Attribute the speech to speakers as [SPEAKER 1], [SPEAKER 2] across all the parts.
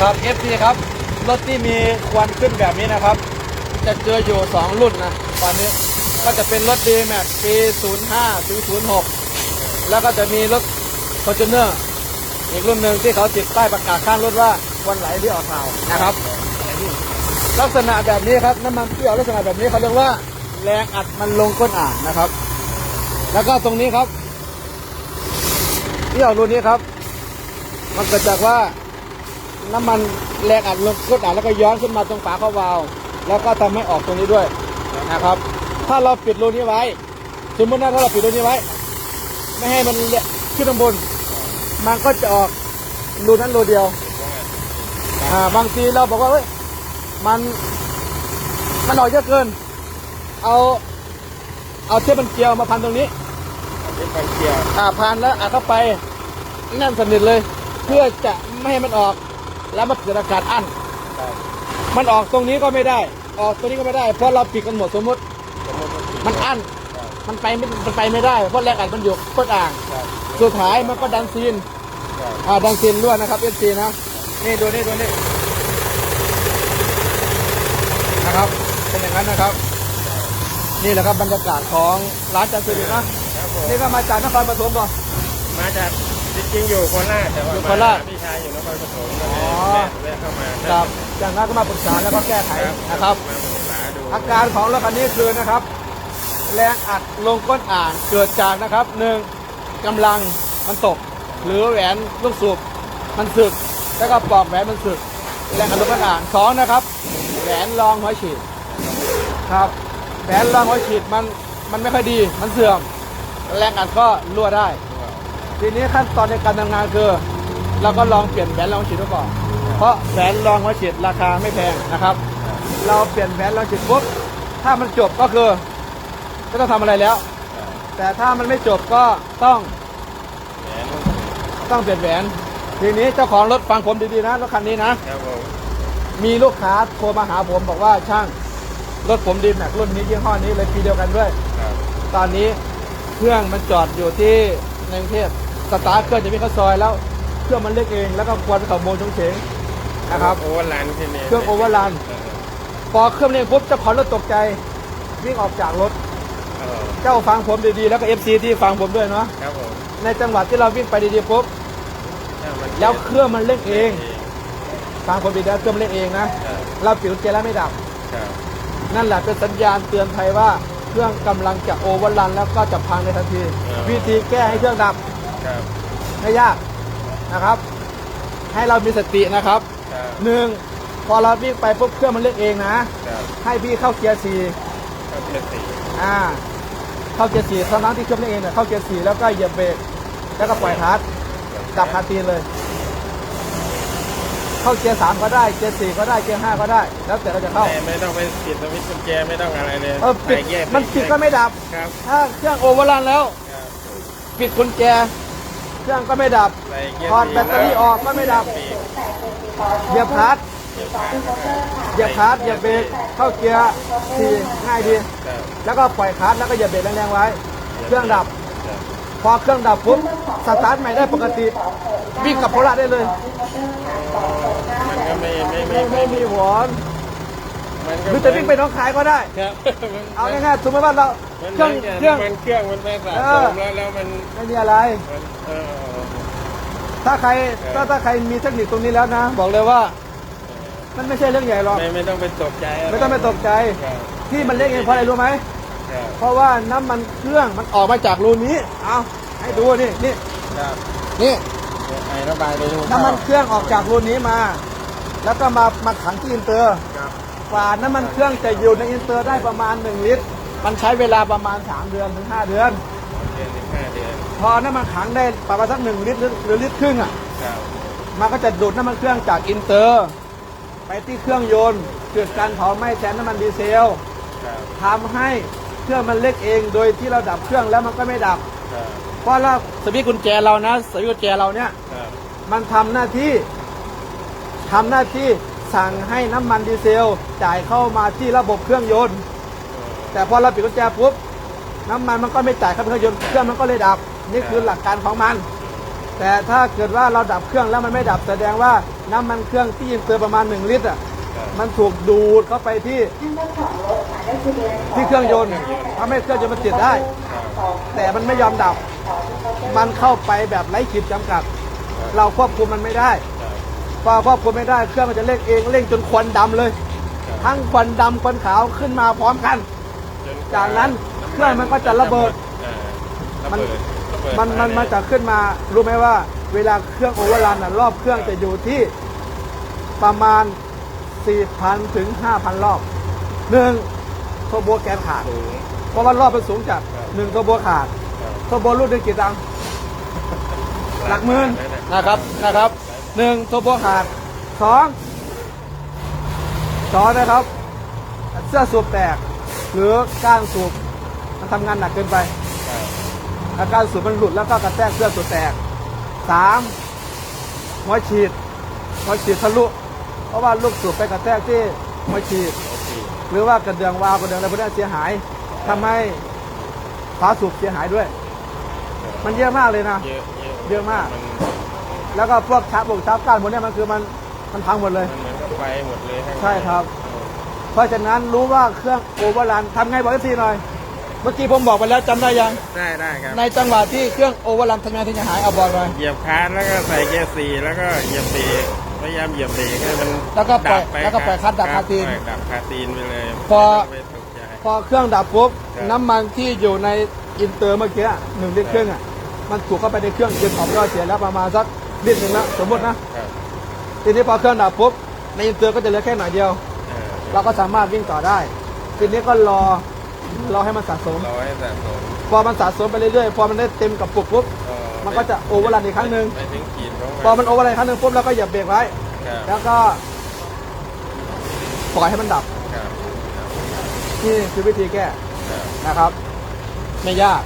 [SPEAKER 1] ครับ FC ครับรถที่มีควันขึ้นแบบนี้นะครับ จะเจออยู่ 2 รุ่นนะตอนนี้ก็จะเป็นรถ d m a x ปี 05ถึง06 แล้วก็จะมีรถ f o r t u n e r อีกรุ่นหนึ่งที่เขาติดป้ายประกาศข้างรถว่าควันไหลที่ออกข่าวนะครับ ลักษณะแบบนี้ครับน้ำมันเปรี้ยวลักษณะแบบนี้เขาเรียกว่าแรงอัดมันลงก้นอ่างนะครับ แล้วก็ตรงนี้ครับเปรี้ยวรุ่นนี้ครับ มันเกิดจากว่า น้ำมันแรงอัดลงก้นอ่างแล้วก็ย้อนขึ้นมาตรงฝาเข้าวาล์วแล้วก็ทำให้ออกตรงนี้ด้วยนะครับ ถ้าเราปิดรูนี้ไว้ สมมตินะถ้าเราปิดรูนี้ไว้ ไม่ให้มันขึ้นข้างบน มันก็จะออกรูนั้นรูเดียวอ่าบางทีเราบอกว่าเฮ้ยมันมันออกเยอะเกิน เอาเอาเทปมันเกลียวมาพันตรงนี้
[SPEAKER 2] เป็นไฟเกียร์
[SPEAKER 1] อ่าพันแล้วอัดเข้าไปแน่นสนิทเลย เพื่อจะไม่ให้มันออก แล้วมันเกิดอาการอั้น
[SPEAKER 2] ครับ
[SPEAKER 1] มันออกตรงนี้ก็ไม่ได้ ออกตรงนี้ก็ไม่ได้ เพราะเราปิดกันหมดสมมติ
[SPEAKER 2] สมมติว่า
[SPEAKER 1] มันอั้น มันไปไม่มันไปไม่ได้ เพราะแรงอัดมันอยู่ก้นอ่าง
[SPEAKER 2] ครับ
[SPEAKER 1] สุดท้ายมันก็ดันซีน
[SPEAKER 2] ครับ
[SPEAKER 1] อ่าดังซินรั่วนะครับเอฟซีนะ นี่ดูนี่ดูนี่นะครับ เป็นอย่างนั้นนะครับ นี่แหละครับบรรยากาศของร้านจันทร์สิรินะ
[SPEAKER 2] ครับผม
[SPEAKER 1] นี่ก็มาจากนครปฐมก่อน
[SPEAKER 2] มาจาก จริงๆอยู่โคราชแต่ว่า
[SPEAKER 1] อยู่โคราช
[SPEAKER 2] มพี่ชายอยู่นครปฐมก็
[SPEAKER 1] อ๋
[SPEAKER 2] เล
[SPEAKER 1] อ
[SPEAKER 2] ยแวะแวะเข้ามา
[SPEAKER 1] จากจากนั้นก็มาปรึกษาแล้วก็แก้ไขนะครับ
[SPEAKER 2] มาปรึกษาดู
[SPEAKER 1] อาการของรถคันนี้คือนะครับ แรงอัดลงก้นอ่างเกิดจากนะครับหนึ่งกำลังมันตก หรือแหวนลูกสูบมันสึก แล้วก็ปลอกแหวนมันสึก แรงอัดลงก้นอ่างสองนะครับแหวนรองหัวฉีดครับแหวนรองหัวฉีดมันมันไม่ค่อยดีมันเสื่อม แรงอัดก็รั่วได้ ทีนี้ขั้นตอนในการทำงานคือ เราก็ลองเปลี่ยนแหวนรองฉีดดูก่อนเพราะแหวนรองหัวฉีดราคาไม่แพงนะครับ เราเปลี่ยนแหวนรองฉีดปุ๊บถ้ามันจบก็คือไม่ต้องทำอะไรแล้ว แต่ถ้ามันไม่จบก็ต้อง
[SPEAKER 2] แหวน
[SPEAKER 1] ต้องเปลี่ยนแหวนทีนี้เจ้าของรถฟังผมดีๆนะรถคันนี้นะ
[SPEAKER 2] ครับผม
[SPEAKER 1] มีลูกค้าโทรมาหาผมบอกว่าช่างรถผมดีแม็กรุ่นนี้ยี่ห้อนี้เลยปีเดียวกันด้วย
[SPEAKER 2] ครับ
[SPEAKER 1] ตอนนี้เครื่องมันจอดอยู่ที่ในกรุงเทพ สตาร์ทเครื่องจะมีเข้าซอยแล้ว เครื่องมันเล็กเอง แล้วก็ควันขโมยชงเฉงนะครับ
[SPEAKER 2] โอเวอร์ลันที่นี่
[SPEAKER 1] เครื่องโอเวอร์รันพอเครื่องเร่งปุ๊บเจ้าของรถตกใจวิ่งออกจากรถ
[SPEAKER 2] เออ
[SPEAKER 1] เจ้าฟังผมดีๆ แล้วก็เอฟซีที่ฟังผมด้วยเนาะ
[SPEAKER 2] ครับผม
[SPEAKER 1] ในจังหวะที่เราวิ่งไปดีๆปุ๊บ
[SPEAKER 2] ถ้ามัน
[SPEAKER 1] แล้วเครื่องมันเร่งเองฟังผมดีๆนะเครื่องมันเร่งเองนะ
[SPEAKER 2] ครับ
[SPEAKER 1] เราปิดกุญแจแล้วไม่ดับ
[SPEAKER 2] ครับ
[SPEAKER 1] นั่นแหละเป็นสัญญาณเตือนภัยว่าเครื่องกำลังจะโอเวอร์รันแล้วก็จะพังในทันที วิธีแก้ให้เครื่องดับ
[SPEAKER 2] ครับ
[SPEAKER 1] ไม่ยากนะครับ ให้เรามีสตินะครับ
[SPEAKER 2] ครับ
[SPEAKER 1] หนึ่งพอเราวิ่งไปปุ๊บเครื่องมันเร่งเองนะ
[SPEAKER 2] ครับ
[SPEAKER 1] ให้พี่เข้าเกียร์สี่
[SPEAKER 2] ก็เพียรสี่
[SPEAKER 1] อ่า เข้าเกียร์สี่ทั้งๆที่เครื่องเร่งเองเนี่ยเข้าเกียร์สี่แล้วก็เหยียบเบรกแล้วก็ปล่อยคลัตช์ ดับคาตีนเลย เข้าเกียร์สามก็ได้ เกียร์สี่ก็ได้ เกียร์ห้าก็ได้ แล้วแต่เราจะเข้า
[SPEAKER 2] แต่ไม่ต้องไปปิดสวิตช์กุญแจไม่ต้องอะไรเลย
[SPEAKER 1] เออปิด
[SPEAKER 2] ใส่แยก
[SPEAKER 1] มันปิดก็ไม่ดับ
[SPEAKER 2] ครับ
[SPEAKER 1] ถ้าเครื่องโอเวอร์รันแล้ว
[SPEAKER 2] ครับ
[SPEAKER 1] ปิดกุญแจเค รื่องก็ไม่ดับ
[SPEAKER 2] ใส่เกียร์
[SPEAKER 1] ถอดแบตเตอรี่ออกก็ไม่ดับ
[SPEAKER 2] ปีก
[SPEAKER 1] เหยียบคลัตช์
[SPEAKER 2] เกียร์ขาด
[SPEAKER 1] เหยียบคลัตช์เหยียบเบรกเข้าเกียร์สี่ง่ายดี
[SPEAKER 2] ครับ
[SPEAKER 1] แล้วก็ปล่อยคลัตช์แล้วก็เหยียบเบรกแรงๆไว้ เครื่องดับ
[SPEAKER 2] ครับ
[SPEAKER 1] พอเครื่องดับปุ๊บสตาร์ทใหม่ได้ปกติวิ่งกลับโคราชได้เลย
[SPEAKER 2] มันก็ไม่ไม่
[SPEAKER 1] ไม่
[SPEAKER 2] ไม่
[SPEAKER 1] ไม่มีหวอน
[SPEAKER 2] มันก็
[SPEAKER 1] หรือจะวิ่งไปหน้องคายก็ได้
[SPEAKER 2] ครับ
[SPEAKER 1] เอาง่ายๆสมมติว่าเรา
[SPEAKER 2] มัน
[SPEAKER 1] เครื่องเครื่อง
[SPEAKER 2] มันเครื่องมันไปสะ
[SPEAKER 1] เอ
[SPEAKER 2] ส
[SPEAKER 1] อ
[SPEAKER 2] มแล้วแล้วมัน
[SPEAKER 1] ไม่มีอะไร
[SPEAKER 2] มันเออ
[SPEAKER 1] ถ้าใครถ้าถ้าใครมีเทคนิคตรงนี้แล้วนะ บอกเลยว่า มันไม่ใช่เรื่องใหญ่หรอก
[SPEAKER 2] ไม่ไม่ต้องไปตกใจะร
[SPEAKER 1] ไม่ต้องไปตกใจ
[SPEAKER 2] ครับ
[SPEAKER 1] ที่มันเล็กเองเพราะอะไรรู้ไหม
[SPEAKER 2] ครับ
[SPEAKER 1] เพราะว่าน้ำมันเครื่องมันออกมาจากรูนี้ เอาให้ดูนี่นี่
[SPEAKER 2] ครับ
[SPEAKER 1] นี่
[SPEAKER 2] เดี๋ยวไประบายไปดู
[SPEAKER 1] น้ำมันเครื่องออกจากรูนี้มา แล้วก็มามาขังที่อินเตอร์
[SPEAKER 2] ครับ
[SPEAKER 1] กว่าน้ำมันเครื่องจะอยู่ในอินเตอร์ได้ประมาณ 1 ลิตร มันใช้เวลาประมาณ 3 เดือนถึง 5 เดือน
[SPEAKER 2] เดือนถึงห้าเดือน
[SPEAKER 1] พอน้ำมันขังได้ประมาณสักหนึ่งลิตรหรือหรือลิตรครึ่งอะ
[SPEAKER 2] ครับ
[SPEAKER 1] มันก็จะดูดน้ำมันเครื่องจากอินเตอร์ ไปที่เครื่องยนต์เกิดการเผาไหม้แทนน้ำมันดีเซล
[SPEAKER 2] ครับ
[SPEAKER 1] ทำให้เครื่องมันเล็กเองโดยที่เราดับเครื่องแล้วมันก็ไม่ดับ
[SPEAKER 2] ครับ
[SPEAKER 1] เพราะเราสวิตช์กุญแจเรานะสวิตช์กุญแจเราเนี่ย
[SPEAKER 2] ครับ
[SPEAKER 1] มันทำหน้าที่ทำหน้าที่ สั่งให้น้ำมันดีเซลจ่ายเข้ามาที่ระบบเครื่องยนต์ แต่พอเราปิดกุญแจปุ๊บน้ำมันมันก็ไม่จ่ายเข้าเครื่องยนต์เครื่องมันก็เลยดับ นี่คือหลักการของมัน แต่ถ้าเกิดว่าเราดับเครื่องแล้วมันไม่ดับแสดงว่าน้ำมันเครื่องที่อินเตอร์ประมาณ 1 ลิตรอะมันถูกดูดเข้าไปที่
[SPEAKER 3] ที่เค
[SPEAKER 1] รื่องยนต์ทำให้เครื่องยนต์มันติดได้ แต่มันไม่ยอมดับ มันเข้าไปแบบไร้ขีดจำกัด เราควบคุมมันไม่ได้
[SPEAKER 2] ครับ
[SPEAKER 1] พอควบคุมไม่ได้เครื่องมันจะเร่งเองเร่งจนควันดำเลย
[SPEAKER 2] ครับ
[SPEAKER 1] ทั้งควันดำควันขาวขึ้นมาพร้อมกัน
[SPEAKER 2] จน
[SPEAKER 1] จากนั้นเครื่องมันก็จะระเบิด
[SPEAKER 2] อ่าระเบิดระเบิด
[SPEAKER 1] มันมันมันจะขึ้นมารู้ไหมว่า เวลาเครื่องโอเวอร์รันอะรอบเครื่องจะอยู่ที่ประมาณ 4,000 ถึง 5,000 รอบหนึ่งโทโบแกนขาด
[SPEAKER 2] สูง
[SPEAKER 1] เพราะว่ารอบมันสูงจัด
[SPEAKER 2] ครับ
[SPEAKER 1] หนึ่งโทโบขาด
[SPEAKER 2] ครับ
[SPEAKER 1] โทโบรุ่นหนึงกี่ตังค์หลักหมื่นนะครับนะครับ หนึ่งโทโบขาดสองสองนะครับ เสื้อสูบแตก หรือก้านสูบมันทำงานหนักเกินไป
[SPEAKER 2] ครับ
[SPEAKER 1] อาการสูบมันหลุดแล้วก็กระแทกเสื้อสูบแตกสามหัวฉีดหัวฉีดทะลุเพราะว่าลูกสูบไปกระแทกที่หัวฉีด
[SPEAKER 2] โอเค
[SPEAKER 1] หรือว่ากระเดื่องวาล์วกระเดื่องอะไรพวกนี้เสียหายทำให้ฝาสูบเสียหายด้วย มันเยอะมากเลยนะ
[SPEAKER 2] เยอะเยอะ
[SPEAKER 1] เยอะมาก
[SPEAKER 2] มัน
[SPEAKER 1] แล้วก็พวกชับบกชับก้านพวกนี้มันคือมันมันพังหมดเลย
[SPEAKER 2] มันเหมือนกับไฟหมดเลยข้างใน
[SPEAKER 1] ใช่ครับ เพราะฉะนั้นรู้ว่าเครื่องโอเวอร์รันทำไงบอกทีหน่อย เมื่อกี้ผมบอกไปแล้วจำได้ยัง
[SPEAKER 2] ได้ได้ครับ
[SPEAKER 1] ในจังหวะที่เครื่องโอเวอร์รันทำไงถึงจะหายเอาบอกไป
[SPEAKER 2] เหยียบคลันแล้วก็ใส่เกียร์สี่แล้วก็เหยียบเบรกพยายามเหยียบเบรกให้มัน
[SPEAKER 1] แล้วก็ปล่อย
[SPEAKER 2] ดับไป
[SPEAKER 1] แล้วก็ปล่อยคลัตช์ดับ
[SPEAKER 2] รับ
[SPEAKER 1] คาตีน
[SPEAKER 2] ปล่อยดับคาตีนไปเลย
[SPEAKER 1] พอ
[SPEAKER 2] ไม่ตกใจ
[SPEAKER 1] พอเครื่องดับปุ๊บ
[SPEAKER 2] ครับ
[SPEAKER 1] น้ำมันที่อยู่ในอินเตอร์เมื่อกี้อะหนึ่งลิตรครึ่งอะมันถูกเข้าไปในเครื่องจนออกย่อยเสียแล้วประมาณสัก ลิตรหนึ่งแล้วสมมตินะ ครับทีนี้พอเครื่องดับปุ๊บในอินเตอร์ก็จะเหลือแค่หน่อยเดียว
[SPEAKER 2] เออ
[SPEAKER 1] เราก็สามารถวิ่งต่อได้ ทีนี้ก็รอรอให้มันสะสม
[SPEAKER 2] ร้อยสะสม
[SPEAKER 1] พอมันสะสมไปเรื่อยๆ พอมันได้เต็มกับปุกปุ๊บ
[SPEAKER 2] เออ
[SPEAKER 1] มันก็จะโอเวอร์รันอีกครั้งหนึ่ง
[SPEAKER 2] ไปถึงขีดของ
[SPEAKER 1] พอมันโอเวอร์รันอีกครั้งหนึ่งปุ๊บเราก็เหยียบเบรกไว้
[SPEAKER 2] ครับ
[SPEAKER 1] แล้วก็ปล่อยให้มันดับ
[SPEAKER 2] ครับ
[SPEAKER 1] นี่คือวิธีแก้
[SPEAKER 2] ครับ
[SPEAKER 1] นะครับ ไม่ยาก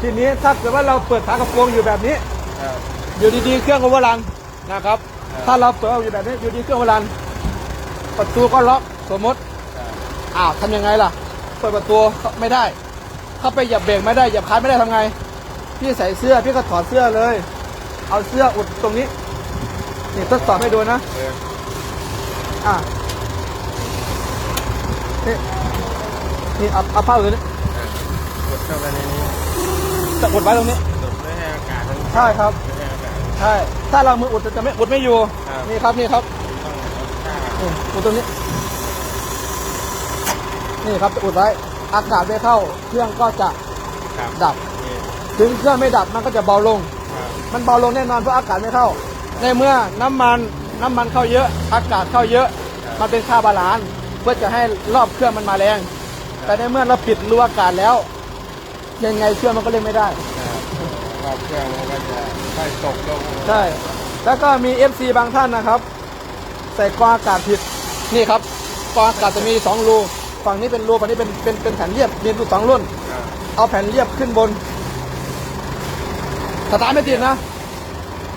[SPEAKER 1] ทีนี้ถ้าเกิดว่าเราเปิดฝากระโปรงอยู่แบบนี้
[SPEAKER 2] ครับ
[SPEAKER 1] อยู่ดีๆเครื่องโอเวอร์รันนะครับ
[SPEAKER 2] ครับ
[SPEAKER 1] ถ้าเราเปิดอยู่แบบนี้อยู่ดีเครื่องโอเวอร์รันประตูก็ล็อกสมมติ
[SPEAKER 2] ครับ
[SPEAKER 1] อ้าวทำยังไงล่ะ เปิดประตูก็ไม่ได้ เข้าไปเหยียบเบรกไม่ได้เหยียบคลันไม่ได้ทำไง พี่ใส่เสื้อพี่ก็ถอดเสื้อเลย เอาเสื้ออุดตรงนี้นี่ทดสอบให้ดูนะ
[SPEAKER 2] เออ
[SPEAKER 1] อะนี่นี่เอาเอาผ้าอุดตรงนี้
[SPEAKER 2] เออกดเข้าไปในนี้
[SPEAKER 1] จะอุดไว้ตรงนี้
[SPEAKER 2] กดไม่ให้อากาศมัน
[SPEAKER 1] ใช่ครับ
[SPEAKER 2] ไม่ ให้อากาศ
[SPEAKER 1] ใช่ ถ้าเรามืออุดจะไม่อุดไม่อยู่
[SPEAKER 2] ครับ
[SPEAKER 1] นี่ครับนี่ครับ
[SPEAKER 2] ต้องเอาผ้า
[SPEAKER 1] นี่อุดตรงนี้ นี่ครับจะอุดไว้ อากาศไม่เข้า เครื่องก็จะ
[SPEAKER 2] ครับ
[SPEAKER 1] ดับ
[SPEAKER 2] นี่
[SPEAKER 1] ถึงเครื่องไม่ดับมันก็จะเบาลง
[SPEAKER 2] ครับ
[SPEAKER 1] มันเบาลงแน่นอนเพราะอากาศไม่เข้า ในเมื่อน้ำมันน้ำมันเข้าเยอะ อากาศเข้าเยอะ มันเป็นค่าบาลานซ์เพื่อจะให้รอบเครื่องมันมาแรง แต่ในเมื่อเราปิดรูอากาศแล้ว ยังไงเครื่องมันก็เล่นไม่ได้
[SPEAKER 2] ครับรอบเครื่องมันก็จะค่อยตกลง
[SPEAKER 1] ใช่ แล้วก็มี FC บางท่านนะครับ ใส่กรองอากาศผิด นี่ครับกรองอากาศจะมีสองรู ฝั่งนี้เป็นรู ฝั่งนี้เป็น เป็น เป็นแผ่นเรียบ มีรูสองรุ่น
[SPEAKER 2] ครับ
[SPEAKER 1] เอาแผ่นเรียบขึ้นบน สตาร์ทไม่ติดนะ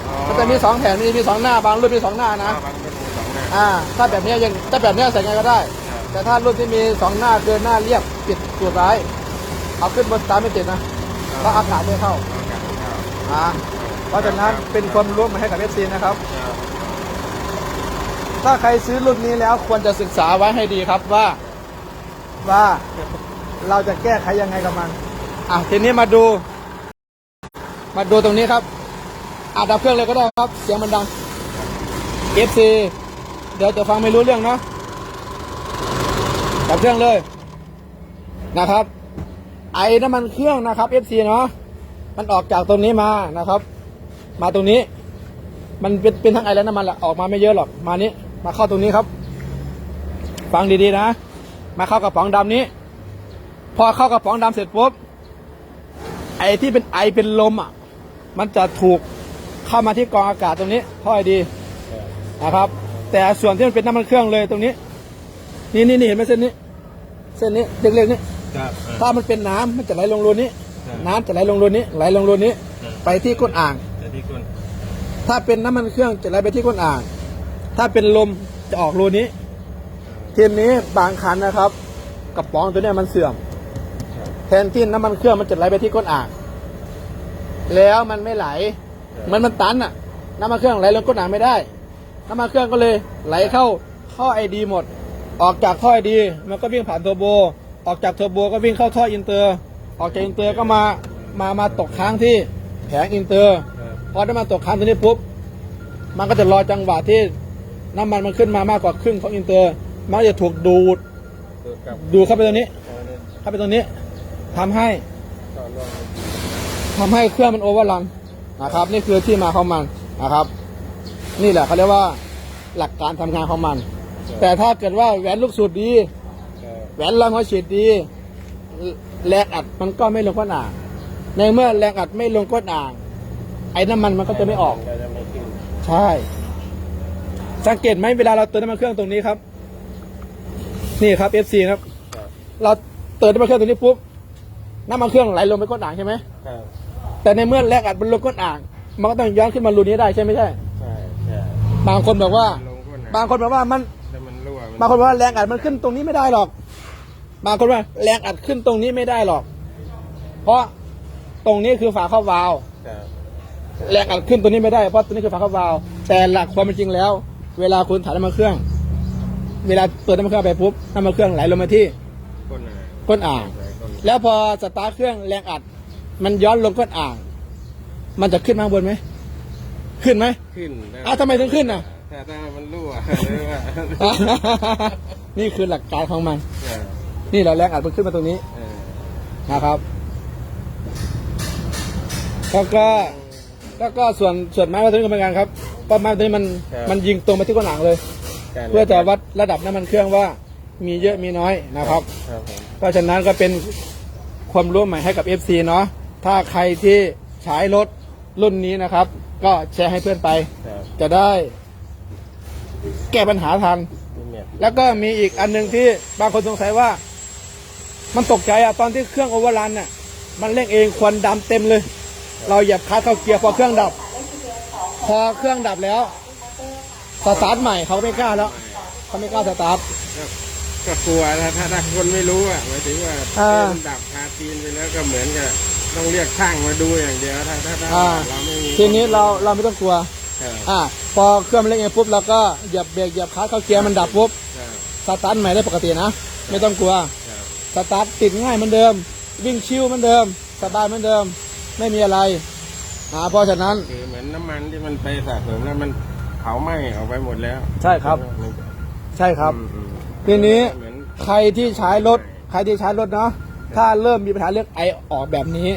[SPEAKER 2] อ๋อ
[SPEAKER 1] มันจะมีสองแผ่น มีมีสองหน้า บางรุ่นมีสองหน้านะ
[SPEAKER 2] บางคนมีสองหน้า
[SPEAKER 1] อ่า ถ้าแบบนี้ยัง ถ้าแบบนี้ใส่ไงก็ได้
[SPEAKER 2] ครับ
[SPEAKER 1] แต่ถ้ารุ่นที่มีสองหน้าเกินหน้าเรียบปิดตัวร้าย เอาขึ้นบนสตาร์ทไม่ติดนะเพราะอากาศไม่เข้า
[SPEAKER 2] อากาศไม่เข้า
[SPEAKER 1] อ่าเพราะฉะนั้นเป็นความรู้มาให้กับ FC นะครับ
[SPEAKER 2] ครับ
[SPEAKER 1] ถ้าใครซื้อรุ่นนี้แล้วควรจะศึกษาไว้ให้ดีครับว่าว่าเราจะแก้ไขยังไงกับมันอะทีนี้มาดู มาดูตรงนี้ครับอาดับเครื่องเลยก็ได้ครับ เสียงมันดัง FC เดี๋ยวจะฟังไม่รู้เรื่องเนาะดับเครื่องเลยนะครับ ไอ้น้ำมันเครื่องนะครับ FC เนาะ มันออกจากตรงนี้มานะครับ มาตรงนี้ มันเป็นเป็นทั้งไอและน้ำมันแหละออกมาไม่เยอะหรอกมานี้มาเข้าตรงนี้ครับ ฟังดีๆนะ มาเข้ากระป๋องดำนี้ พอเข้ากระป๋องดำเสร็จปุ๊บไอที่เป็นไอเป็นลมอะ มันจะถูกเข้ามาที่กรองอากาศตรงนี้พ่อยดีนะครับ แต่ส่วนที่มันเป็นน้ำมันเครื่องเลยตรงนี้ นี่นี่นี่เห็นไหมเส้นนี้ เส้นนี้เล็กๆนี่
[SPEAKER 2] ครับ
[SPEAKER 1] ถ้ามันเป็นน้ำมันจะไหลลงรูนี้
[SPEAKER 2] ครับ
[SPEAKER 1] น้ำจะไหลลงรูนี้ ไหลลงรูนี้ ไปที่ก้นอ่าง
[SPEAKER 2] แต่ที่คุณ
[SPEAKER 1] ถ้าเป็นน้ำมันเครื่องจะไหลไปที่ก้นอ่าง ถ้าเป็นลมจะออกรูนี้ทีนี้บางคันนะครับกระป๋องตัวเนี้ยมันเสื่อม
[SPEAKER 2] ครับ
[SPEAKER 1] แทนที่น้ำมันเครื่องมันจะไหลไปที่ก้นอ่าง แล้วมันไม่ไหล มันมันตันอะ น้ำมันเครื่องไหลลงก้นอ่างไม่ได้พน้ำมันเครื่องก็เลยไหลเข้าท่อไอดีหมด ออกจากท่อไอดี มันก็วิ่งผ่านเทอร์โบ ออกจากเทอร์โบก็วิ่งเข้าท่ออินเตอร์ ออกจากอินเตอร์ก็มามามาตกค้างที่แผงอินเตอร์
[SPEAKER 2] ครับ
[SPEAKER 1] พอได้มาตกค้างตรงนี้ปุ๊บมันก็จะรอจังหวะที่น้ำมันมันขึ้นมามากกว่าครึ่งของอินเตอร์ มันก็จะถูกดูด
[SPEAKER 2] ตัวกลับ
[SPEAKER 1] ดูดเข้าไปตรงนี้
[SPEAKER 2] เอาเนี่ย
[SPEAKER 1] เข้าไปตรงนี้ทำให้
[SPEAKER 2] ต่อรอง
[SPEAKER 1] ทำให้เครื่องมันโอเวอร์รันนะครับ นี่คือที่มาของมันนะครับ นี่แหละเขาเรียกว่าหลักการทำงานของมัน แต่ถ้าเกิดว่าแหวนลูกสูตรดี
[SPEAKER 2] ครับ
[SPEAKER 1] แหวนลำหัวฉีดดี แรงอัดมันก็ไม่ลงก้นอ่าง ในเมื่อแรงอัดไม่ลงก้นอ่าง ไอ้น้ำมันมันก็จะไม่ออก
[SPEAKER 2] ก็จะไม่ขึ้น
[SPEAKER 1] ใช่ สังเกตไหมเวลาเราเติมน้ำมันเครื่องตรงนี้ครับ นี่ครับ FC ครับ
[SPEAKER 2] ครับ
[SPEAKER 1] เราเติมน้ำมันเครื่องตรงนี้ปุ๊บน้ำมันเครื่องไหลลงไปก้นอ่างใช่ไหม
[SPEAKER 2] ครับ
[SPEAKER 1] แต่ในเมื่อแรงอัดมันลงก้นอ่าง มันก็ต้องย้อนขึ้นมารูนี้ได้ใช่ไม่ใช่
[SPEAKER 2] ใช่ใช่
[SPEAKER 1] บางคนบอกว่า
[SPEAKER 2] ลงก้นนะ
[SPEAKER 1] บางคนบอกว่ามัน
[SPEAKER 2] แต่มันรั่วมัน
[SPEAKER 1] บางคนบอกว่าแรงอัดมันขึ้นตรงนี้ไม่ได้หรอก บางคนว่าแรงอัดขึ้นตรงนี้ไม่ได้หรอก เพราะตรงนี้คือฝาเข้าวาล์ว
[SPEAKER 2] ครับ
[SPEAKER 1] แรงอัดขึ้นตรงนี้ไม่ได้เพราะตรงนี้คือฝาเข้าวาล์วแต่หลักความเป็นจริงแล้ว เวลาคุณถ่ายน้ำมันเครื่อง เวลาเปิดน้ำมันเครื่องไปปุ๊บน้ำมันเครื่องไหลลงมาที่
[SPEAKER 2] ก้นอะ
[SPEAKER 1] ก้นอ่าง
[SPEAKER 2] ใช่ก้น
[SPEAKER 1] แล้วพอสตาร์ทเครื่องแรงอัด มันย้อนลงก้นอ่าง มันจะขึ้นมาข้างบนไหมขึ้นไหม
[SPEAKER 2] ขึ้น
[SPEAKER 1] อ้าวทำไมถึงขึ้นอะ
[SPEAKER 2] ถ้าถ้ามันรั่วหรือว่า
[SPEAKER 1] นี่คือหลักการของมัน
[SPEAKER 2] เออ
[SPEAKER 1] นี่เราแรงอัดมันขึ้นมาตรงนี้
[SPEAKER 2] เออ
[SPEAKER 1] นะครับแล้วก็แล้วก็ส่วนส่วนไม้วัตถุนี้ก็เหมือนกันครับก็ไม้วัตถุนี้มันมันยิงตรงไปที่ก้นหลังเลย
[SPEAKER 2] การ
[SPEAKER 1] เพื่อจะวัดระดับน้ำมันเครื่องว่ามีเยอะมีน้อยนะครับ
[SPEAKER 2] ครับผม
[SPEAKER 1] เพราะฉะนั้นก็เป็นความรู้ใหม่ให้กับ FC เนาะ ถ้าใครที่ใช้รถรุ่นนี้นะครับ ก็แชร์ให้เพื่อนไป
[SPEAKER 2] ครับ
[SPEAKER 1] จะได้ แก้ปัญหาทัน
[SPEAKER 2] นี่เนี่ย
[SPEAKER 1] แล้วก็มีอีกอันหนึ่งที่บางคนสงสัยว่า มันตกใจอะตอนที่เครื่องโอเวอร์รันน่ะมันเร่งเองควันดำเต็มเลย เราเหยียบคลัตช์เข้าเกียร์พอเครื่องดับ พอเครื่องดับแล้วสตาร์ทใหม่เขาไม่กล้าแล้วเขาไม่กล้าสตาร์ท
[SPEAKER 2] ก็ก็กลัวถ้าถ้าถ้าคนไม่รู้อะหมายถึงว่า
[SPEAKER 1] อ่า
[SPEAKER 2] เออมันดับคาตีนไปแล้วก็เหมือนกับต้องเรียกช่างมาดูอย่างเดียวถ้าถ้าถ้า
[SPEAKER 1] อ่า
[SPEAKER 2] เราไม่มี
[SPEAKER 1] ทีนี้เราเราไม่ต้องกลัว
[SPEAKER 2] ครับ
[SPEAKER 1] อ่า พอเครื่องมันเร่งเองปุ๊บเราก็เหยียบเบรกเหยียบคลัตช์เข้าเกียร์มันดับปุ๊บ
[SPEAKER 2] ครับ
[SPEAKER 1] สตาร์ทใหม่ได้ปกตินะ ไม่ต้องกลัว
[SPEAKER 2] ครับ
[SPEAKER 1] สตาร์ทติดง่ายเหมือนเดิม วิ่งชิวเหมือนเดิม สบายเหมือนเดิม ไม่มีอะไรนะเพราะฉะนั้น
[SPEAKER 2] คือเหมือนน้ำมันที่มันไปสะสมแล้วมันเผาไหม้ออกไปหมดแล้ว
[SPEAKER 1] ใช่ครับ
[SPEAKER 2] มันก็
[SPEAKER 1] ใช่ครับ
[SPEAKER 2] อืมอืม
[SPEAKER 1] ทีนี้
[SPEAKER 2] เหมือน
[SPEAKER 1] ใครที่ใช้รถ ใครที่ใช้รถเนาะถ้าเริ่มมีปัญหาเรื่องไอออกแบบนี้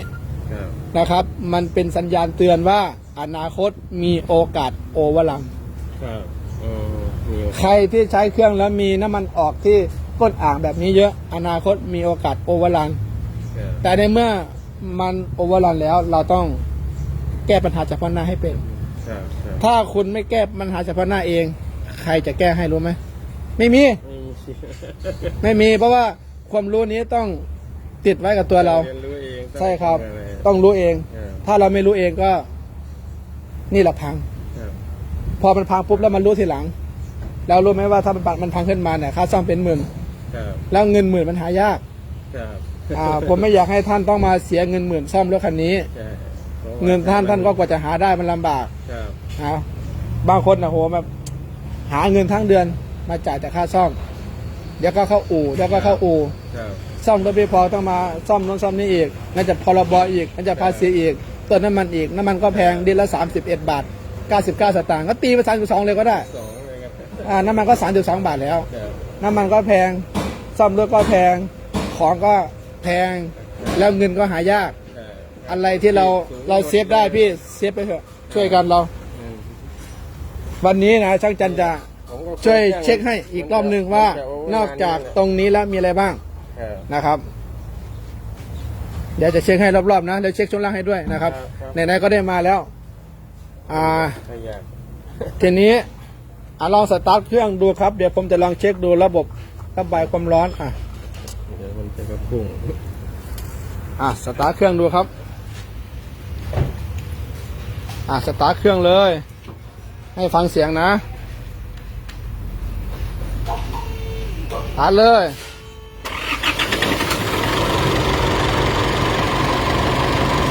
[SPEAKER 2] ครับ
[SPEAKER 1] นะครับ มันเป็นสัญญาณเตือนว่าอนาคตมีโอกาสโอเวอร์ลัง
[SPEAKER 2] ครับเออมี
[SPEAKER 1] ใครที่ใช้เครื่องแล้วมีน้ำมันออกที่ ก้นอ่างแบบนี้เยอะอนาคตมีโอกาสโอเวอร์ลัน
[SPEAKER 2] ครับ
[SPEAKER 1] แต่ในเมื่อมันโอเวอร์รันแล้วเราต้องแก้ปัญหาเฉพาะหน้าให้เป็น
[SPEAKER 2] ครับครับ
[SPEAKER 1] ถ้าคุณไม่แก้ปัญหาเฉพาะหน้าเอง ใครจะแก้ให้รู้ไหมไม่มี
[SPEAKER 2] ไม่มี
[SPEAKER 1] ไม่มีเพราะว่าความรู้นี้ต้องติดไว้กับตัวเรา
[SPEAKER 2] เรียนรู้เองต้อง
[SPEAKER 1] ใช่ครับ
[SPEAKER 2] ทำอะไร
[SPEAKER 1] ต้องรู้เอง
[SPEAKER 2] ครับ
[SPEAKER 1] ถ้าเราไม่รู้เองก็ นี่แหละพัง
[SPEAKER 2] ครับ
[SPEAKER 1] พอมันพังปุ๊บแล้วมันรู้ทีหลัง แล้วรู้ไหมว่าถ้ามันปัดมันพังขึ้นมาเนี่ยค่าซ่อมเป็นหมื่น
[SPEAKER 2] ครับ
[SPEAKER 1] แล้วเงินหมื่นมันหายาก
[SPEAKER 2] ครับ
[SPEAKER 1] อ่าผมไม่อยากให้ท่านต้องมาเสียเงินหมื่นซ่อมรถคันนี้
[SPEAKER 2] ใช่พระว่
[SPEAKER 1] เงินท่านท่านก็กว่าจะหาได้มันลำบาก
[SPEAKER 2] ครับ
[SPEAKER 1] เอาบางคนนะโหแบบหาเงินทั้งเดือนมาจ่ายแต่ค่าซ่อมเดี๋ยวก็เข้าอู่เดี๋ยวก็เข้าอู่
[SPEAKER 2] ครับ
[SPEAKER 1] ซ่อมรถไม่พอต้องมาซ่อมนู้นซ่อมนี่อีกงั้นจะพรบอีกงั้นจะภาษีอีกเติมน้ำมันอีกน้ำมันก็แพงดินละ31 บาท 99 สตางค์ก็ตีไป32เลยก็ได้
[SPEAKER 2] สองเลยครับ
[SPEAKER 1] อ่าน้ำมันก็32บาทแล้ว
[SPEAKER 2] ครับ
[SPEAKER 1] น้ำมันก็แพง ซ่อมรถก็แพง ของก็แพง แล้วเงินก็หายาก
[SPEAKER 2] ครับ
[SPEAKER 1] อะไรที่เราเราเซฟได้พี่เซฟไปเถอะช่วยกันเรา
[SPEAKER 2] อืม
[SPEAKER 1] วันนี้นะช่างจันจะ
[SPEAKER 2] ผมก็
[SPEAKER 1] ช่วยเช็คให้อีกรอบหนึ่งว่า นอกจากตรงนี้แล้วมีอะไรบ้าง
[SPEAKER 2] ครับ
[SPEAKER 1] นะครับ เดี๋ยวจะเช็คให้รอบๆนะเดี๋ยวเช็คช่วงล่างให้ด้วยนะครับ
[SPEAKER 2] ครับครับ
[SPEAKER 1] ไหนๆก็ได้มาแล้ว อ่า
[SPEAKER 2] ถ้าอยาก
[SPEAKER 1] ทีนี้อะลองสตาร์ทเครื่องดูครับ เดี๋ยวผมจะลองเช็คดูระบบ ระบายความร้อนอะ
[SPEAKER 2] เดี๋ยวมันจะกระพุ่ง
[SPEAKER 1] อะสตาร์ทเครื่องดูครับ อะสตาร์ทเครื่องเลย ให้ฟังเสียงนะสตาร์ทเลย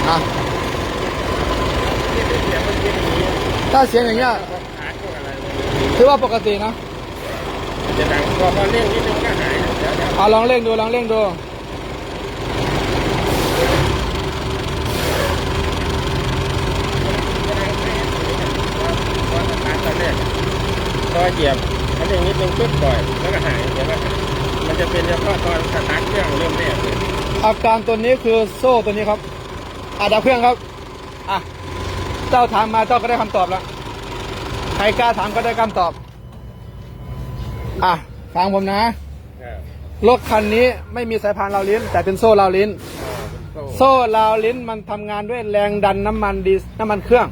[SPEAKER 1] อะถ้าเสียงอย่างเงี้ย
[SPEAKER 2] พวกขาดพวกอะไรเนี่ย
[SPEAKER 1] ถือว่าปกตินะ
[SPEAKER 2] จะดังพอพอเร่งนิดนึงก็หายเดี๋ยวเดี๋ยว
[SPEAKER 1] เอาลองเร่งดูลองเร่งดู
[SPEAKER 2] พอสตาร์ทตอนแรกพอเหยียบคันเร่งนิดนึงปึ๊บก่อนแล้วก็หายเดี๋ยวก็หายมันจะเป็นเฉพาะตอนสตาร์ทเครื่องเริ่มแรกเลย
[SPEAKER 1] อาการตัวนี้คือโซ่ตัวนี้ครับอะดับเครื่องครับอะเจ้าถามมาเจ้าก็ได้คำตอบแล้วใครกล้าถามก็ได้คำตอบ อะฟังผมนะ
[SPEAKER 2] ครับ
[SPEAKER 1] รถคันนี้ไม่มีสายพานราวลิ้น แต่เป็นโซ่ราวลิ้น
[SPEAKER 2] โซ่
[SPEAKER 1] โซ่ราวลิ้นมันทำงานด้วยแรงดันน้ำมันดีน้ำมันเครื่อง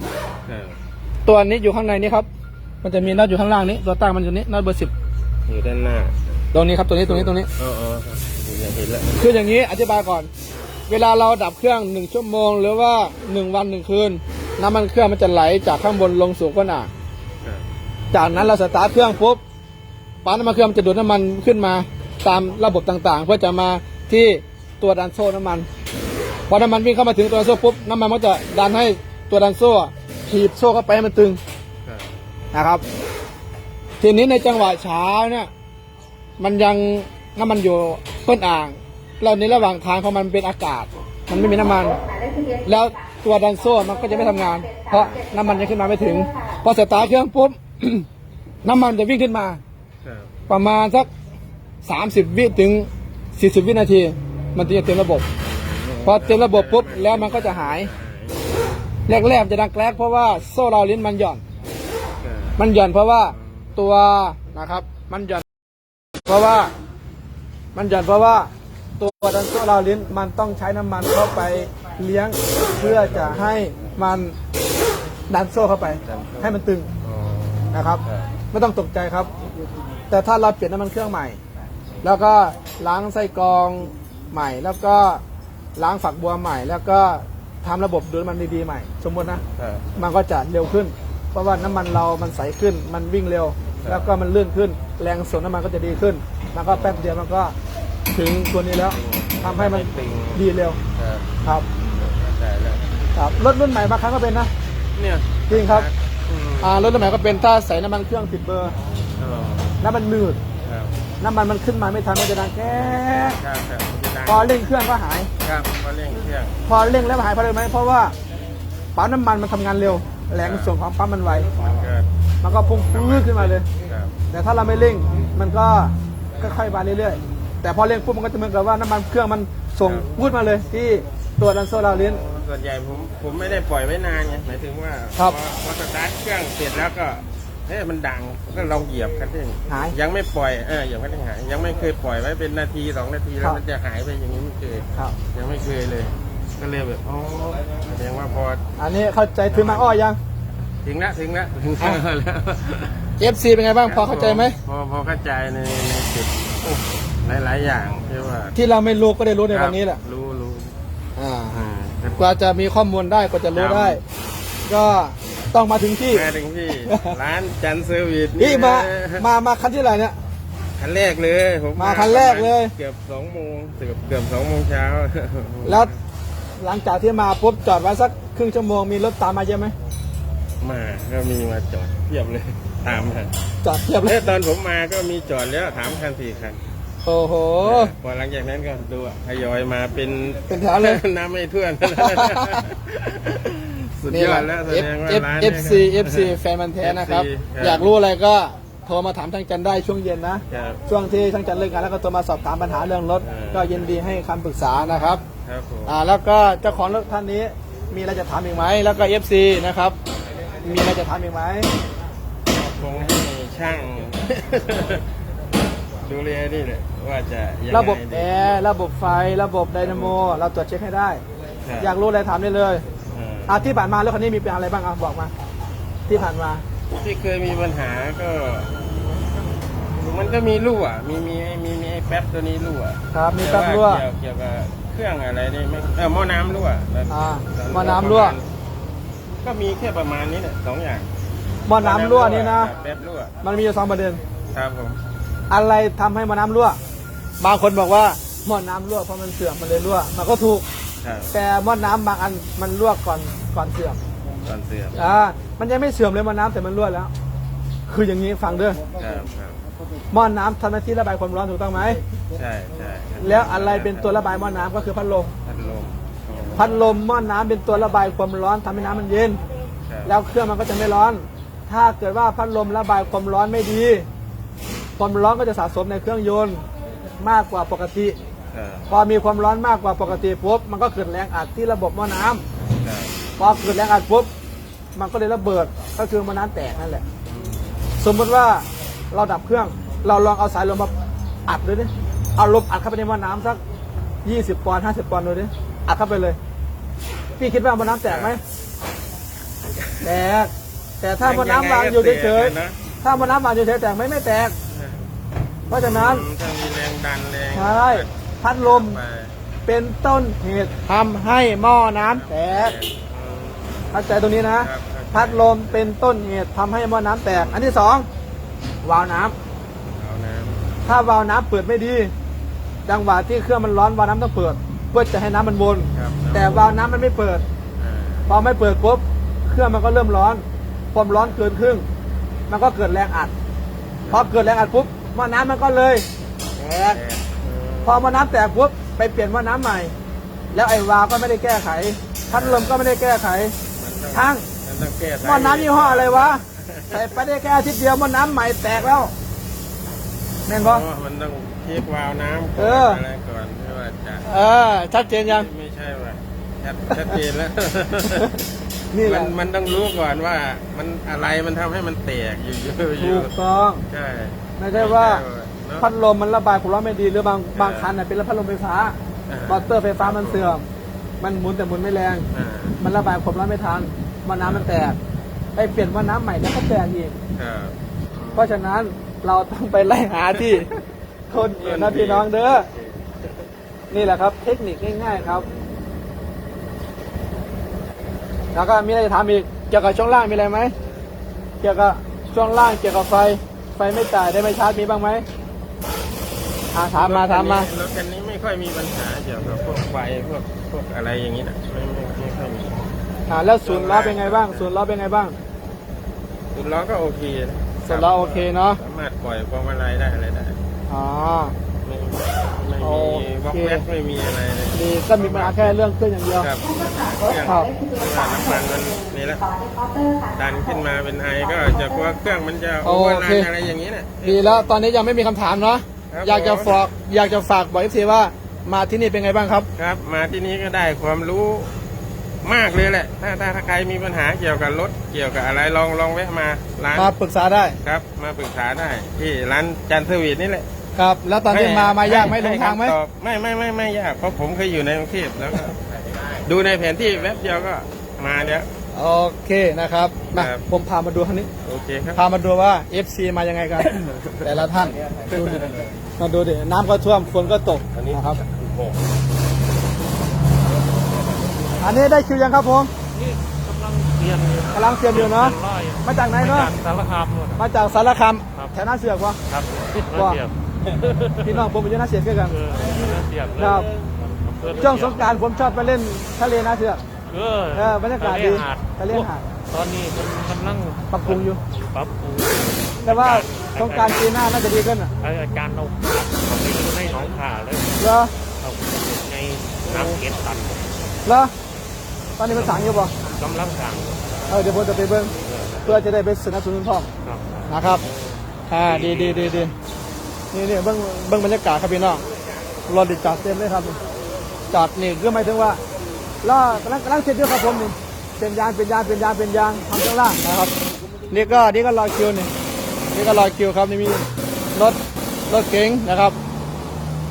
[SPEAKER 2] ครับ
[SPEAKER 1] ตัวนี้อยู่ข้างในนี้ครับ มันจะมีน็อตอยู่ข้างล่างนี้ตัวตั้งมันอยู่นี้น็อตเบอร์สิบ
[SPEAKER 2] อยู่ด้านหน้า
[SPEAKER 1] ตรงนี้ครับตัวนี้ตรงนี้ตรงนี้
[SPEAKER 2] เออเออครับอยากเห็นแล้ว
[SPEAKER 1] คืออย่างนี้อธิบายก่อน เวลาเราดับเครื่องหนึ่งชั่วโมง หรือว่าหนึ่งวันหนึ่งคืน น้ำมันเครื่องมันจะไหลจากข้างบนลงสู่ก้นอ่าง
[SPEAKER 2] ครับ
[SPEAKER 1] จากนั้นเราสตาร์ทเครื่องปุ๊บ ปั๊มน้ำมันเครื่องมันจะดูดน้ำมันขึ้นมาตามระบบต่างๆ เพื่อจะมาที่ตัวดันโซ่น้ำมันพอน้ำมันวิ่งเข้ามาถึงตัวดันโซ่ปุ๊บน้ำมันมันจะดันให้ตัวดันโซ่ถีบโซ่เข้าไปให้มันตึงนะครับ ทีนี้ในจังหวะช้าเนี่ยมันยังน้ำมันอยู่ต้นอ่างแล้วในระหว่างทางพองมันเป็นอากาศ มันไม่มีน้ำมัน แล้วตัวดันโซ่มันก็จะไม่ทำงาน เพราะน้ำมันยังขึ้นมาไม่ถึง พอเสตาร์เครื่องปุ๊บน้ำมันจะวิ่งขึ้นมา ประมาณสักสามสิบวิถึงสี่สิบวินาที มันถึงจะเต็มระบบ พอเต็มระบบปุ๊บแล้วมันก็จะหาย แรกๆจะดังแกลกเพราะว่าโซ่เราวลิ้นมันหย่อน
[SPEAKER 2] ครับ
[SPEAKER 1] มันหย่อนเพราะว่าตัวนะครับ มันหย่อน เพราะว่า มันหย่อนเพราะว่าตัวดันโซ่เราวลิ้นมันต้องใช้น้ำมันเข้าไปเลี้ยงเพื่อจะให้มันดันโซ่เข้าไป ให้มันตึง
[SPEAKER 2] อ๋อ
[SPEAKER 1] นะครับ
[SPEAKER 2] ครับ
[SPEAKER 1] ไม่ต้องตกใจครับ แต่ถ้าเราเปลี่ยนน้ำมันเครื่องใหม่ แล้วก็ล้างไส้กรองใหม่ แล้วก็ล้างฝักบัวใหม่ แล้วก็ทำระบบดูดน้ำมันดีๆใหม่ สมมตินะ
[SPEAKER 2] ครับ
[SPEAKER 1] มันก็จะเร็วขึ้น เพราะว่าน้ำมันเรามันใสขึ้น มันวิ่งเร็ว
[SPEAKER 2] ครับ
[SPEAKER 1] แล้วก็มันลื่นขึ้น แรงส่งน้ำมันก็จะดีขึ้นมันก็แป๊บเดียวมันก็ถึงตัวนี้แล้วทำให้มัน
[SPEAKER 2] ตึง
[SPEAKER 1] ดีเร็ว
[SPEAKER 2] ครับ
[SPEAKER 1] ครับ
[SPEAKER 2] เข้าใจแล้ว
[SPEAKER 1] ครับรถรุ่นใหม่บางครั้งก็เป็นนะ
[SPEAKER 2] เนี่ย
[SPEAKER 1] จริงครับ
[SPEAKER 2] อืม
[SPEAKER 1] อ่ารถรุ่นใหม่ก็เป็นถ้าใส่น้ำมันเครื่องผิดเบอร์
[SPEAKER 2] อ๋อ
[SPEAKER 1] แล้วมันหนืด
[SPEAKER 2] ครับ
[SPEAKER 1] น้ำมันมันขึ้นมาไม่ทันมันจะดังแก๊ก
[SPEAKER 2] ครับครับมันจะดัง
[SPEAKER 1] พอเร่งเครื่องก็หาย
[SPEAKER 2] ครับพอเร่งเครื่อง
[SPEAKER 1] พอเร่งแล้วหายเพราะอะไรไหมเพราะว่าปั๊มน้ำมันมันทำงานเร็วแรงส่งของปั๊มมันไว
[SPEAKER 2] มันก็
[SPEAKER 1] มันก็พุ่งฟื้นขึ้นมาเลย
[SPEAKER 2] ครับ
[SPEAKER 1] แต่ถ้าเราไม่เร่งมันก็ค่อยๆบานเรื่อยๆ แต่พอเร่งปุ๊บมันก็จะเหมือนกับว่าน้ำมันเครื่องมันส่งพูดมาเลยที่ตัวดันโซลาร์ลิ้น
[SPEAKER 2] ส่วนใหญ่ผมผมไม่ได้ปล่อยไว้นานไงหมายถึงว่า
[SPEAKER 1] ครับ
[SPEAKER 2] พอพอสตาร์ทเครื่องเสร็จแล้วก็ เฮ้ยมันดังก็ลองเหยียบคันเร่ง
[SPEAKER 1] หาย
[SPEAKER 2] ยังไม่ปล่อยเออยังไม่ได้หายยังไม่เคยปล่อยไว้เป็นนาทีสองนาทีแล้
[SPEAKER 1] ครั
[SPEAKER 2] ว
[SPEAKER 1] บ
[SPEAKER 2] มันจะหายไปอย่างนี้ไม่เคย
[SPEAKER 1] ครับ
[SPEAKER 2] ยังไม่เคยเลย ก็เลยแบบอ๋อแสดงว่าพอ
[SPEAKER 1] อันนี้เข้าใจถึงมาอ้อยัง
[SPEAKER 2] ถึงแล้วถึงแล้วถึง
[SPEAKER 1] อะ
[SPEAKER 2] แล้ว
[SPEAKER 1] FC เป็นไงบ้างพอเข้าใจไหม
[SPEAKER 2] พอพอเข้าใจในในจุดหลายๆอย่างที่ว่า
[SPEAKER 1] ที่เราไม่รู้ก็ได้รู้ในวันนี้แหละ
[SPEAKER 2] รู้รู้
[SPEAKER 1] อ่า
[SPEAKER 2] อ่า ก
[SPEAKER 1] ว่าจะมีข้อมูลได้กว่าจะรู้
[SPEAKER 2] ครับ
[SPEAKER 1] ได้ ก็ ต้องมาถึงที่
[SPEAKER 2] มาถึงที่ ร้านจันทร์เซอร์วิส
[SPEAKER 1] พี่มา
[SPEAKER 2] นะ
[SPEAKER 1] มา มาคันที่ไหนเนี่ย
[SPEAKER 2] คันแรกเลยผม
[SPEAKER 1] มาคันแรกเลย
[SPEAKER 2] เกือบสองโมงเกือบเกือบสองโมงเช้า
[SPEAKER 1] แล้วหลังจากที่มาปุ๊บจอดไว้สักครึ่งชั่วโมงมีรถตามมาเยอะไหม
[SPEAKER 2] มาก็มีมาจอดเทียบเลย ตามมา
[SPEAKER 1] จอดเทียบเล
[SPEAKER 2] แล้
[SPEAKER 1] ยว
[SPEAKER 2] ตอนผมมาก็มีจอดแล้วถามคันสี่คัน
[SPEAKER 1] โอ้โห
[SPEAKER 2] พอหลังจากนั้นก็ดูอะทยอยมาเป็น
[SPEAKER 1] เป็นแถวเลย
[SPEAKER 2] น้ำไม่ท่วน สุดยอดแล้วแสดงว่า
[SPEAKER 1] F
[SPEAKER 2] ร้าน
[SPEAKER 1] F
[SPEAKER 2] นี้
[SPEAKER 1] FC FC แฟนมันธุ์แท้นะครับ
[SPEAKER 2] FC ครับ
[SPEAKER 1] อยากรู้อะไรก็โทรมาถามทางจันได้ช่วงเย็นนะ
[SPEAKER 2] ครับ
[SPEAKER 1] ช่วงที่ทางจันเลิกงานแล้วก็โทรมาสอบถามปัญหาเรื่องรถ
[SPEAKER 2] เออ
[SPEAKER 1] ก็ยินดีให้คำปรึกษานะครับ
[SPEAKER 2] ครับผม
[SPEAKER 1] อ่าแล้วก็เจ้าของรถท่านนี้มีอะไรจะถามอีกไหมแล้วก็ FC นะครับ มีอะไรจะถามอีกไหม
[SPEAKER 2] คงให้ช่าง ดูแลนี่แหละว่าจะยังไง
[SPEAKER 1] ระบบ
[SPEAKER 2] ดี
[SPEAKER 1] แอร์ระบบไฟระบบไดนาโม เราตรวจเช็คให้ได้
[SPEAKER 2] ครับ
[SPEAKER 1] อยากรู้อะไรถามได้เลย
[SPEAKER 2] อ่า
[SPEAKER 1] อะที่ผ่านมาแล้วคันนี้มีเป็นอะไรบ้างอะบอกมา ที่ผ่านมา
[SPEAKER 2] ที่เคยมีปัญหาก็ มันก็มีรั่วมีมีมีมีไอ้แป๊บตัวนี้รั่ว
[SPEAKER 1] ครับมีแป๊บรั่ว
[SPEAKER 2] ต่าเกี่ยวเกี่ยวกับเครื่องอะไรนี่ไม่เออหม้อน้ำรั่ว
[SPEAKER 1] อ่าหม้อน้ำรั่ว
[SPEAKER 2] ก็มีแค่ประมาณนี้แหละสองอย่าง
[SPEAKER 1] หม้อน้ำรั่วนี่นะ
[SPEAKER 2] แป๊บรั่ว
[SPEAKER 1] มันมีอยู่สองประเด็น
[SPEAKER 2] ครับผม
[SPEAKER 1] อะไรทำให้หม้อน้ำรั่ว บางคนบอกว่าหม้อน้ำรั่วเพราะมันเสื่อมมันเลยรั่ว มันก็ถูก
[SPEAKER 2] ครับ
[SPEAKER 1] แต่หม้อน้ำบางอันมันรั่วก่อนก่อนเสื่อม
[SPEAKER 2] ตอนเสื่อม
[SPEAKER 1] อ่ามันยังไม่เสื่อมเลยหม้อน้ำแต่มันรั่วแล้ว คืออย่างนี้ฟังเด้อ
[SPEAKER 2] ครับครับ
[SPEAKER 1] หม้อน้ำทำหน้าที่ระบายความร้อนถูกต้องไหม
[SPEAKER 2] ใช่ใช่ครับ
[SPEAKER 1] แล้วอะไรเป็นตัวระบายหม้อน้ำก็คือพัดลม
[SPEAKER 2] พัดลม
[SPEAKER 1] พัดลมหม้อน้ำเป็นตัวระบายความร้อนทำให้น้ำมันเย็น
[SPEAKER 2] ครับ
[SPEAKER 1] แล้วเครื่องมันก็จะไม่ร้อน ถ้าเกิดว่าพัดลมระบายความร้อนไม่ดี ความร้อนก็จะสะสมในเครื่องยนต์มากกว่าปกติ
[SPEAKER 2] ครับ
[SPEAKER 1] พอมีความร้อนมากกว่าปกติปุ๊บมันก็เกิดแรงอัดที่ระบบหม้อน้ำ
[SPEAKER 2] ครับ
[SPEAKER 1] พอเกิดแรงอัดปุ๊บมันก็เลยระเบิดก็คือหม้อน้ำแตกนั่นแหละ สมมติว่าเราดับเครื่อง เราลองเอาสายลมมาอัดดูดิเอาลมอัดเข้าไปในหม้อน้ำสัก20ปอนด์50ปอนด์ดูดิอัดเข้าไปเลย พี่คิดว่าหม้อน้ำแตกไหมแตกแต่ถ้าหม้อน้ำวางอยู่เฉย
[SPEAKER 2] ๆนะ
[SPEAKER 1] ๆถ้าหม้อน้ำวางอยู่เฉยๆแตกไหมไม่แตก เพราะฉะนั้น
[SPEAKER 2] ถ้ามีแรงดันแรง
[SPEAKER 1] ใช่ พัดลม
[SPEAKER 2] ไป
[SPEAKER 1] เป็นต้นเหตุทำให้หม้อน้ำแตก
[SPEAKER 2] อืม
[SPEAKER 1] เข้าใจตรงนี้นะ
[SPEAKER 2] ครับ
[SPEAKER 1] พัดลมเป็นต้นเหตุทำให้หม้อน้ำแตก อันที่สองวาล์วน้ำ
[SPEAKER 2] เอาน้
[SPEAKER 1] ถ้าวาล์วน้ำเปิดไม่ดี จังหวะที่เครื่องมันร้อนวาล์วน้ำต้องเปิด เพื่อจะให้น้ำมันวนำ
[SPEAKER 2] ครับ
[SPEAKER 1] แต่วาล์วน้ำมันไม่เปิด
[SPEAKER 2] อ่า
[SPEAKER 1] พอไม่เปิดปุ๊บ เครื่องมันก็เริ่มร้อน ความร้อนเกินครึ่ง มันก็เกิดแรงอัด พอเกิดแรงอัดปุ๊บหม้อน้ำมันก็เลยแตก
[SPEAKER 2] แต่อืม
[SPEAKER 1] พอหม้อน้ำแตกปุ๊บไปเปลี่ยนหม้อน้ำใหม่ แล้วไอ้วาล์วก็ไม่ได้แก้ไขพัดลมก็ไม่ได้แก้ไข
[SPEAKER 2] มันต้อง
[SPEAKER 1] ช่าง
[SPEAKER 2] มันต้องแก้สาย
[SPEAKER 1] หม้อน้ำยี่ห้ออะไรวะใส่ไปได้แค่อาทิตย์เดียวหม้อน้ำใหม่แตกแล้วแม่น
[SPEAKER 2] อ๋
[SPEAKER 1] ปะ
[SPEAKER 2] อมันต้องเช็ควาล์วน้ำก่
[SPEAKER 1] เอ
[SPEAKER 2] อน
[SPEAKER 1] อ
[SPEAKER 2] อะไรก่อนไม่ว่าจะ
[SPEAKER 1] เออชัดเจนยัง
[SPEAKER 2] ไม่ใช่ว่าชัดชัดเจนแล้ว
[SPEAKER 1] นี่แห
[SPEAKER 2] มั
[SPEAKER 1] ละ
[SPEAKER 2] นมันต้องรู้ก่อนว่า มันอะไรมันทำให้มันแตกอยู่อยู่อ
[SPEAKER 1] ถู
[SPEAKER 2] ยู่
[SPEAKER 1] กต้อง
[SPEAKER 2] ใช่
[SPEAKER 1] ไม่ใช่ว่า
[SPEAKER 2] เนอะ
[SPEAKER 1] พัดลมมันระบายความร้อนไม่ดีหรือบางบางคันน่ะเป็นพัดลมไฟฟ้า
[SPEAKER 2] อ่าม
[SPEAKER 1] อเตอร์ไฟฟ้ามันเสื่อม มันหมุนแต่หมุนไม่แรง
[SPEAKER 2] อ่า
[SPEAKER 1] มันระบายความร้อนไม่ทันหม้อน้ำมันแตกไปเปลี่ยนหม้อน้ำใหม่แล้วก็แตกอีก
[SPEAKER 2] ครับ
[SPEAKER 1] เพราะฉะนั้นเราต้องไปไล่หาที่คนเหตุนะพี่น้องเด้อ นี่แหละครับ เทคนิคง่ายๆครับ แล้วก็มีอะไรจะถามอีก เกี่ยวกับช่วงล่างมีอะไรไหม เกี่ยวกับช่วงล่างเกี่ยวกับไฟ ไฟไม่จ่ายได้ไม่ชาร์จมีบ้างไหม อ่าถามมาถามมาร
[SPEAKER 2] ถคันนี้ไม่ค่อยมีปัญหาเกี่ยวกับพวกไฟพวกพวกอะไรอย่างนี้นะไม่ไม่ไม่ค่อยมี
[SPEAKER 1] อ่าแล้วศูนย์ล้อเป็นไงบ้างศูนย์ล้อเป็นไงบ้าง
[SPEAKER 2] สุดล้อก็โอเคนะ
[SPEAKER 1] ศูนย์ล้อโอเคเนาะ
[SPEAKER 2] สามารถปล่อยพวงมาลัยได้อะไรได้
[SPEAKER 1] อ๋อ
[SPEAKER 2] ไม่ไม่
[SPEAKER 1] โอ
[SPEAKER 2] มี
[SPEAKER 1] เค
[SPEAKER 2] วอกแวกไม่มีอะไรเลย
[SPEAKER 1] ดีก็มีปัญหาแค่เรื่องเครื่องอย่างเดียว
[SPEAKER 2] ครับเครื่อง
[SPEAKER 1] ครับ
[SPEAKER 2] ว่าน้ำมันมันนี่แหละ
[SPEAKER 3] ต่อในเคาน์เตอร์ค่ะ
[SPEAKER 2] ดันขึ้นมาเป็นไอก็จะกลัวเครื่องมันจะ
[SPEAKER 1] โอ
[SPEAKER 2] โอเวอร์
[SPEAKER 1] เค
[SPEAKER 2] รันอะไรอย่างนี้น่ะ
[SPEAKER 1] ดีแล้วตอนนี้ยังไม่มีคำถามเนาะ
[SPEAKER 2] ครับ
[SPEAKER 1] อยากจะ
[SPEAKER 2] ผม
[SPEAKER 1] ฝากอยากจะฝากบอกเอฟซีว่ามาที่นี่เป็นไงบ้างครับ
[SPEAKER 2] ครับ มาที่นี้ก็ได้ความรู้มากเลยแหละ ถ้าถ้าถ้าใครมีปัญหาเกี่ยวกับรถเกี่ยวกับอะไรลองลองแวะมาร้าน
[SPEAKER 1] มาปรึกษาได้
[SPEAKER 2] ครับ มาปรึกษาได้ที่ร้านจันทร์สวีทนี่แหละ
[SPEAKER 1] ครับ แล้วตอนที่มามายากไหมหลงทางไหม
[SPEAKER 2] คำตอบไม่ไม่ไม่ไม่ยากเพราะผมเคยอยู่ในกรุงเทพแล้วก็ดูในแผนที่แวบเดียวก็มาเดี๋ยว
[SPEAKER 1] โอเคนะครับมา
[SPEAKER 2] ครับ
[SPEAKER 1] ผมพามาดูทางนี้
[SPEAKER 2] โอเคครับ
[SPEAKER 1] พามาดูว่า FC มายังไงกัน แต่ละท่านดูดิมาดูดิน้ำก็ท่วมฝนก็ตก
[SPEAKER 2] อันนี้
[SPEAKER 1] นะครับ
[SPEAKER 2] หก
[SPEAKER 1] อันนี้ได้คิวยังครับผม
[SPEAKER 4] นี่กำลังเรียนอยู่
[SPEAKER 1] กำลังเตรียมอยู่เนาะ
[SPEAKER 4] ร้อย
[SPEAKER 1] มาจากไหนเนาะ
[SPEAKER 4] สารคามนู่นน่ะ
[SPEAKER 1] มาจากสารคาม
[SPEAKER 4] ครับ
[SPEAKER 1] แถวหน้าเสือกวะ
[SPEAKER 4] ครับ
[SPEAKER 1] ว่า
[SPEAKER 4] ระเบียบ
[SPEAKER 1] พี่น้องผมอยู่หน้าเสือกด้วยกัน
[SPEAKER 4] เออระเบียบเลย
[SPEAKER 1] ครับ
[SPEAKER 4] อำเภอระเบียบ
[SPEAKER 1] ช่วงสงกรารผมชอบไปเล่นทะเลหน้าเสือก
[SPEAKER 4] เออ
[SPEAKER 1] เออบรรยากาศดี
[SPEAKER 4] ทะเลหาด
[SPEAKER 1] ทะเลหาด
[SPEAKER 4] ตอนนี้มันกำลัง
[SPEAKER 1] ปรับปรุงอยู่
[SPEAKER 4] ปรับปรุง
[SPEAKER 1] แต่ว่าสงกรารปีหน้าน่าจะดีขึ้นอะ
[SPEAKER 4] อาจารย์เราเอาไปอยู่ในหนองขาเลย
[SPEAKER 1] เหรอ
[SPEAKER 4] เอาในน้ำเก็บตัน
[SPEAKER 1] เหรอตอนนี้มันสั่งอยู่ป่ะ
[SPEAKER 4] กำลังสั่ง
[SPEAKER 1] เออเดี๋ยวผมจะไปเบิ้งเพื่อจะได้ไปสนับสนุนพ่อ
[SPEAKER 4] ครับ
[SPEAKER 1] นะครับอ่าดีดีดีดีนี่นี่เบิ้งเบิ้งบรรยากาศครับพี่น้องรถดิจอดเต็มเลยครับจอดนี่ก็หมายถึงว่า ล้อกำลังกำลังเสร็จด้วยครับผมนี่เป็นยางเป็นยางเป็นยางเป็นยางทำข้างล่างนะครับนี่ก็นี่ก็รอคิวนี่นี่ก็รอคิวครับนี่มีรถรถเก๋งนะครับ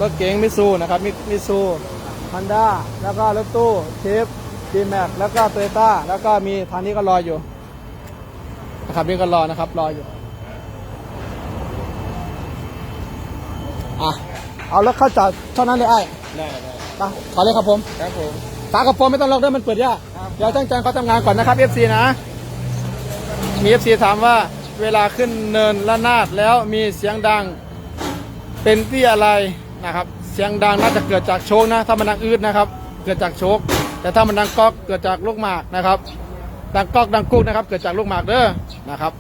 [SPEAKER 1] รถเก๋งมิซูนะครับมิมิซูฮันด้าแล้วก็รถตู้เชฟดีแม็กแล้วก็โตโยต้าแล้วก็มีทางนี้ก็รออยู่นะครับนี่ก็รอนะครับรออยู่อะเอารถเข้าจอดเท่านั้นเลยไอ้
[SPEAKER 2] ได้ได้
[SPEAKER 1] ไปขอเลยครับผม
[SPEAKER 2] ครับผม
[SPEAKER 1] ฝากระโปรงไม่ต้องล็อกด้วยมันเปิดยากเดี๋ยวตั้งใจเขาทำงานก่อนนะครับ FC นะ มี FC ถามว่าเวลาขึ้นเนินละนาดแล้วมีเสียงดังเป็นที่อะไรนะครับ เสียงดังน่าจะเกิดจากโชคนะ ถ้ามันดังอืดนะครับ เกิดจากโชคแต่ถ้ามันดังก๊อกเกิดจากลูกหมากนะครับดังก๊อกดังกุ๊กนะครับ เกิดจากลูกหมากเด้อนะครับ